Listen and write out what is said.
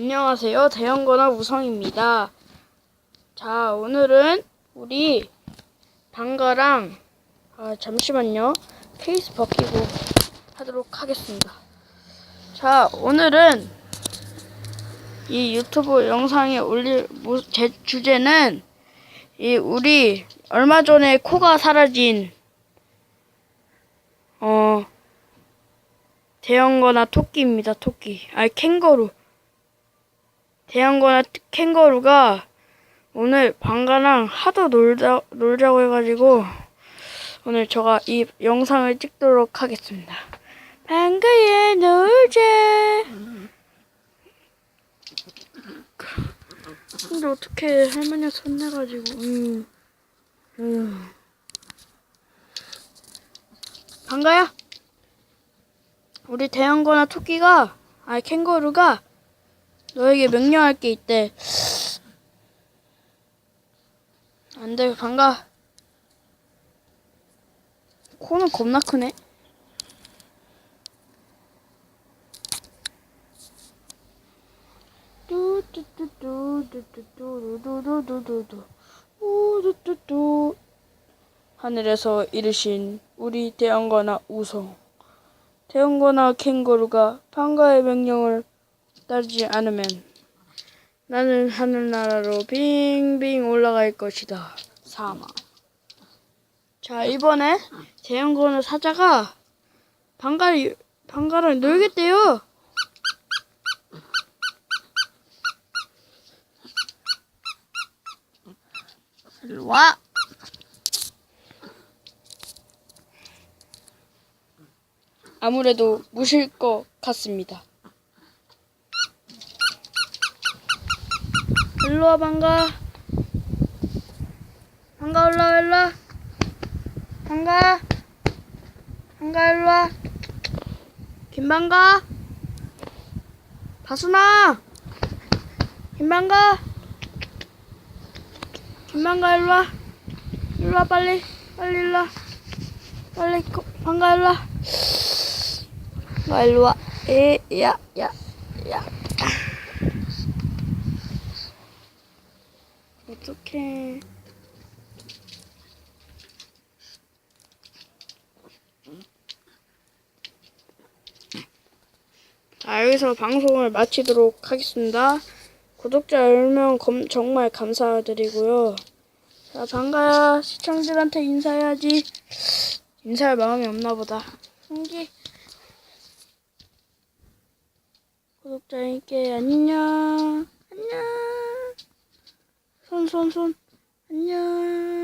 안녕하세요. 대형건화 우성입니다. 자, 오늘은 우리 방가랑 아, 잠시만요. 케이스 벗기고 하도록 하겠습니다. 자, 오늘은 이 유튜브 영상에 올릴 모- 제 주제는 이 우리 얼마 전에 코가 사라진 어 대형거나 토끼입니다. 토끼. 아니 캥거루. 대형거나 캥거루가 오늘 방가랑 하도 놀자 놀자고 해가지고 오늘 제가 이 영상을 찍도록 하겠습니다. 방가에 놀자. 근데 어떻게 할머니가 손내가지고 음, 음. 방가야. 우리 대형거나 토끼가 아니 캥거루가 너에게 명령할 게 있대. 안 돼, 반가. 코는 겁나 크네. 하늘에서 이르신 우리 대형거나 우성 대형거나 캥거루가 방가의 명령을 따르지 않으면 나는 하늘나라로 빙빙 올라갈 것이다. 사마. 자 이번에 대형거는 사자가 방가를 방가를 놀겠대요. 와. 아무래도 무실 것 같습니다. 일로 와 방가. 방가 올라와 일로 와. 방가. 방가 일로 와. 김방가. 바순아. 김방가. 김방가 일로 와. 일로 와 빨리. 빨리 일로 와. 빨리 거- 방가 일로 와. 나 일로 와. 에야야야 어떡해. 자, 여기서 방송을 마치도록 하겠습니다. 구독자 10명 검, 정말 감사드리고요. 자, 방가야. 시청자들한테 인사해야지. 인사할 마음이 없나 보다. 승기. 구독자님께. 안녕. 손, 손, 손. 안녕.